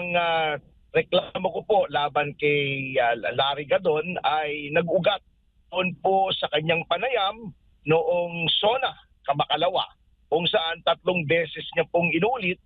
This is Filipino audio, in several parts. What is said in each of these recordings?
ang ah, reklamo ko po laban kay ah, Larry Gadon ay nag-ugat doon po sa kanyang panayam noong SONA, Kamakalawa, kung saan tatlong beses niya pong inulit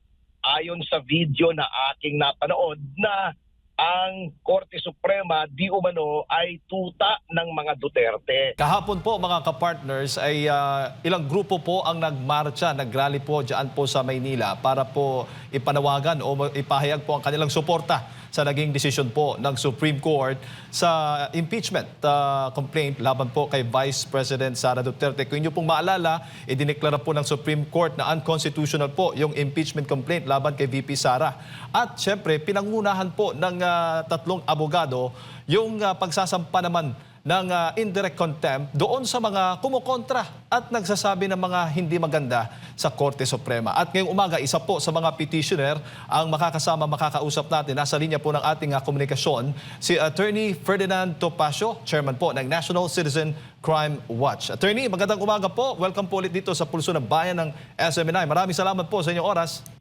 ayon sa video na aking napanood na ang Korte Suprema di umano ay tuta ng mga Duterte. Kahapon po mga kapartners ay ah, ilang grupo po ang nagmarcha, nagrally po dyan po sa Maynila para po ipanawagan o ipahayag po ang kanilang suporta sa naging desisyon po ng Supreme Court sa impeachment ah, complaint laban po kay Vice President Sara Duterte. Kung inyo pong maalala, idineklara po ng Supreme Court na unconstitutional po yung impeachment complaint laban kay VP Sara. At syempre, pinangunahan po ng ah, tatlong abogado yung ah, pagsasampa naman ng ah, indirect contempt doon sa mga kumukontra at nagsasabi ng mga hindi maganda sa Korte Suprema. At ngayong umaga, isa po sa mga petitioner ang makakasama, makakausap natin. Nasa linya po ng ating ah, komunikasyon, si Attorney Ferdinand Topacio, Chairman po ng National Citizen Crime Watch. Attorney, magandang umaga po. Welcome po ulit dito sa Pulso ng Bayan ng SMNI. Maraming salamat po sa inyong oras.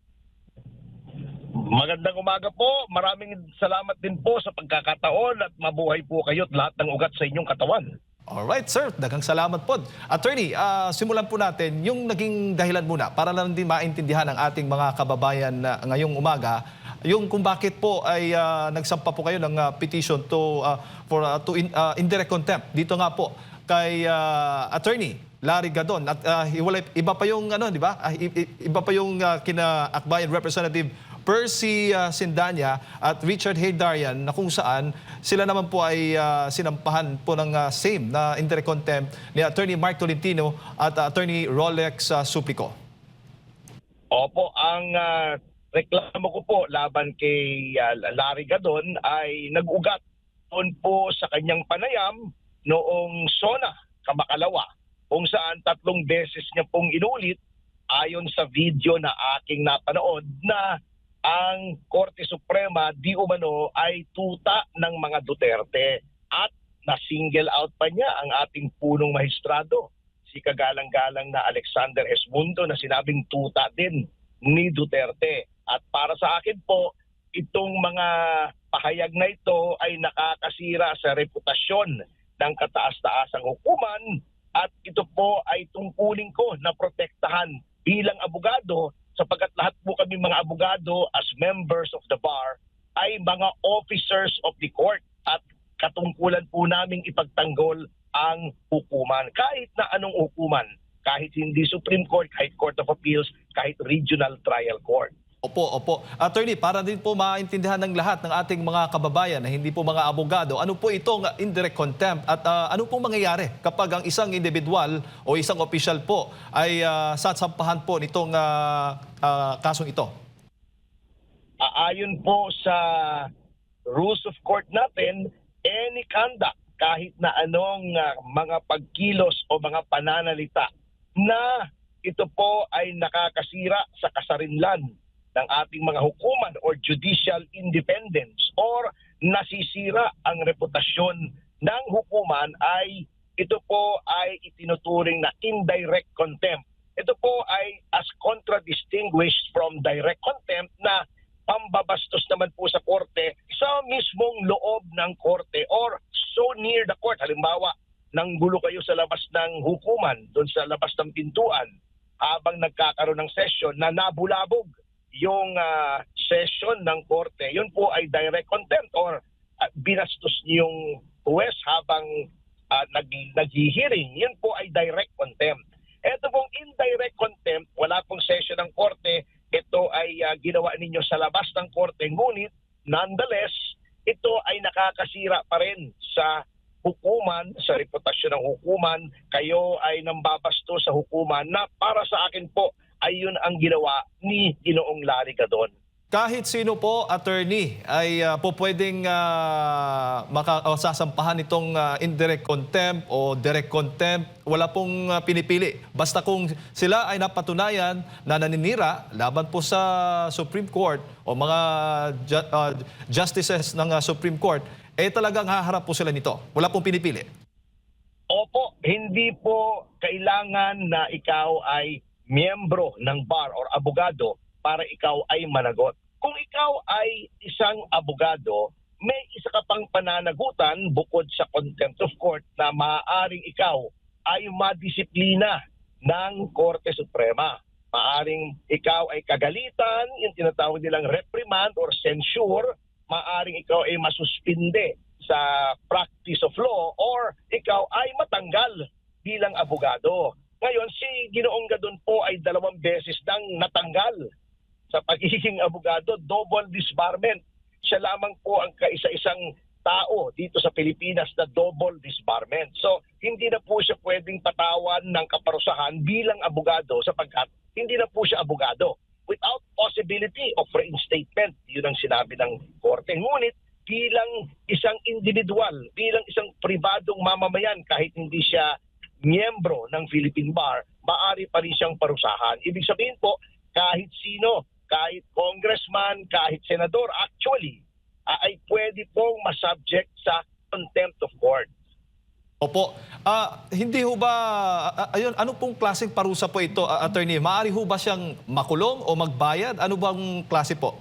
Magandang umaga po. Maraming salamat din po sa pagkakataon at mabuhay po kayo at lahat ng ugat sa inyong katawan. Alright, sir. Dagang salamat po. Attorney, ah, simulan po natin yung naging dahilan muna para lang din maintindihan ng ating mga kababayan na ngayong umaga yung kung bakit po ay ah, nagsampa po kayo ng ah, petition to ah, for ah, to in- ah, indirect contempt dito nga po kay ah, attorney Larry Gadon at ah, hiwalay- iba pa yung ano di ba Ah, iba pa yung ah, kina Akbayan representative Percy ah, Sindanya at Richard Haydarian na kung saan sila naman po ay ah, sinampahan po ng ah, same na indirect contempt ni Attorney Mark Tolentino at ah, Attorney Rolex ah, Suplico. Opo, ang ah, reklamo ko po laban kay ah, Larry Gadon ay nag-ugat doon po sa kanyang panayam noong SONA, Kamakalawa, kung saan tatlong beses niya pong inulit ayon sa video na aking napanood na ang Korte Suprema di umano ay tuta ng mga Duterte. At na-single out pa niya ang ating punong mahistrado si kagalang-galang na Alexander Esmundo na sinabing tuta din ni Duterte. At para sa akin po, itong mga pahayag na ito ay nakakasira sa reputasyon ng kataas-taasang hukuman. At ito po ay tungkulin ko na protektahan bilang abogado sapagkat lahat po kami mga abogado as members of the bar ay mga officers of the court at katungkulan po naming ipagtanggol ang hukuman. Kahit na anong hukuman, kahit hindi Supreme Court, kahit Court of Appeals, kahit Regional Trial Court. Opo, opo. Attorney, para din po maintindihan ng lahat ng ating mga kababayan na hindi po mga abogado, ano po itong indirect contempt at ah, ano pong mangyayari kapag ang isang individual o isang official po ay uh, sasampahan po nitong ah, ah, kasong ito? Aayon po sa rules of court natin, any conduct, kahit na anong ah, mga pagkilos o mga pananalita na ito po ay nakakasira sa kasarinlan ng ating mga hukuman or judicial independence or nasisira ang reputasyon ng hukuman ay ito po ay itinuturing na indirect contempt. Ito po ay as contradistinguished from direct contempt na pambabastos naman po sa korte sa mismong loob ng korte or so near the court. Halimbawa, nanggulo kayo sa labas ng hukuman, doon sa labas ng pintuan, habang nagkakaroon ng session na nabulabog yung ah, session ng korte. Yun po ay direct contempt or ah, binastos niyong huwes habang uh, nag, naghihiring. Yun po ay direct contempt. Ito pong indirect contempt, wala pong session ng korte, ito ay ah, ginawa ninyo sa labas ng korte. Ngunit, nonetheless, ito ay nakakasira pa rin sa hukuman, sa reputasyon ng hukuman. Kayo ay nambabasto sa hukuman na para sa akin po ay yun ang ginawa ni Ginoong Larry Gadon. Kahit sino po, attorney, ay ah, po pwedeng ah, maka, o sasampahan itong ah, indirect contempt o direct contempt. Wala pong ah, pinipili. Basta kung sila ay napatunayan na naninira laban po sa Supreme Court o mga ju- ah, justices ng ah, Supreme Court, eh talagang haharap po sila nito. Wala pong pinipili. Opo, hindi po kailangan na ikaw ay miyembro ng bar or abogado para ikaw ay managot. kung ikaw ay isang abogado, may isa ka pang pananagutan bukod sa contempt of court na maaaring ikaw ay madisiplina ng Korte Suprema. Maaring ikaw ay kagalitan, yung tinatawag nilang reprimand or censure, maaring ikaw ay masuspinde sa practice of law or ikaw ay matanggal bilang abogado. Ngayon, si Ginoong Gadon po ay dalawang beses nang natanggal sa pagiging abogado, double disbarment. Siya lamang po ang kaisa-isang tao dito sa Pilipinas na double disbarment. So, hindi na po siya pwedeng patawan ng kaparusahan bilang abogado sapagkat hindi na po siya abogado without possibility of reinstatement. Yun ang sinabi ng korte. Ngunit bilang isang individual, bilang isang pribadong mamamayan kahit hindi siya miyembro ng Philippine Bar, maari pa rin siyang parusahan. Ibig sabihin po, kahit sino, kahit congressman, kahit senador, actually, ah, ay pwede pong masubject sa contempt of court. Opo. Ah, hindi ho ba, ah, ayun, ano pong klaseng parusa po ito, ah, attorney? Maaari ho ba siyang makulong o magbayad? Ano bang klase po?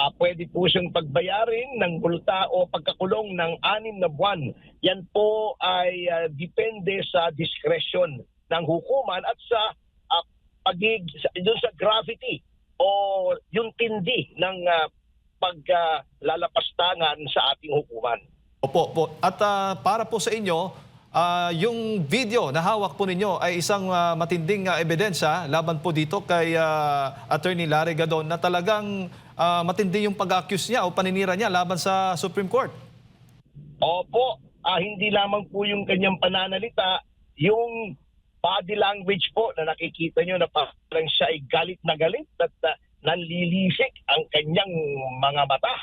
Ah, pwede po siyang pagbayarin ng multa o pagkakulong ng anim na buwan. Yan po ay ah, depende sa discretion ng hukuman at sa ah, pagig dun sa gravity o yung tindi ng uh, paglalapastangan sa ating hukuman. Opo, po. At ah, para po sa inyo, ah, yung video na hawak po ninyo ay isang ah, matinding ah, ebidensya laban po dito kay ah, Attorney Larry Gadon na talagang ah, matindi yung pag-accuse niya o paninira niya laban sa Supreme Court. Opo, ah, hindi lamang po yung kanyang pananalita, yung body language po na nakikita nyo na parang siya ay galit na galit at ah, nanlilisik ang kanyang mga mata.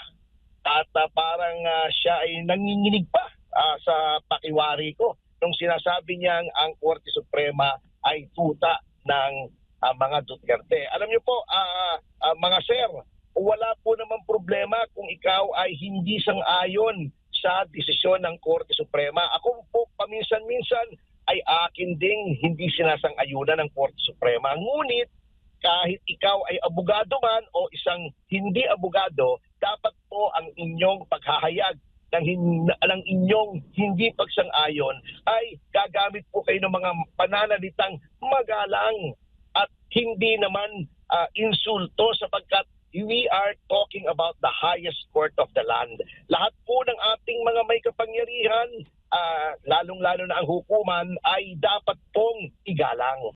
At ah, parang ah, siya ay nanginginig pa ah, sa pakiwari ko nung sinasabi niyang ang Korte Suprema ay tuta ng ah, mga Duterte. Alam niyo po, ah, ah, mga sir, wala po namang problema kung ikaw ay hindi sang-ayon sa desisyon ng Korte Suprema. Ako po paminsan-minsan ay akin ding hindi sinasang-ayunan ng Korte Suprema. Ngunit kahit ikaw ay abogado man o isang hindi abogado, dapat po ang inyong paghahayag ng, hin- ng inyong hindi pagsang-ayon ay gagamit po kayo ng mga pananalitang magalang at hindi naman ah, insulto sapagkat we are talking about the highest court of the land. Lahat po ng ating mga may kapangyarihan, ah, lalong-lalo na ang hukuman, ay dapat pong igalang.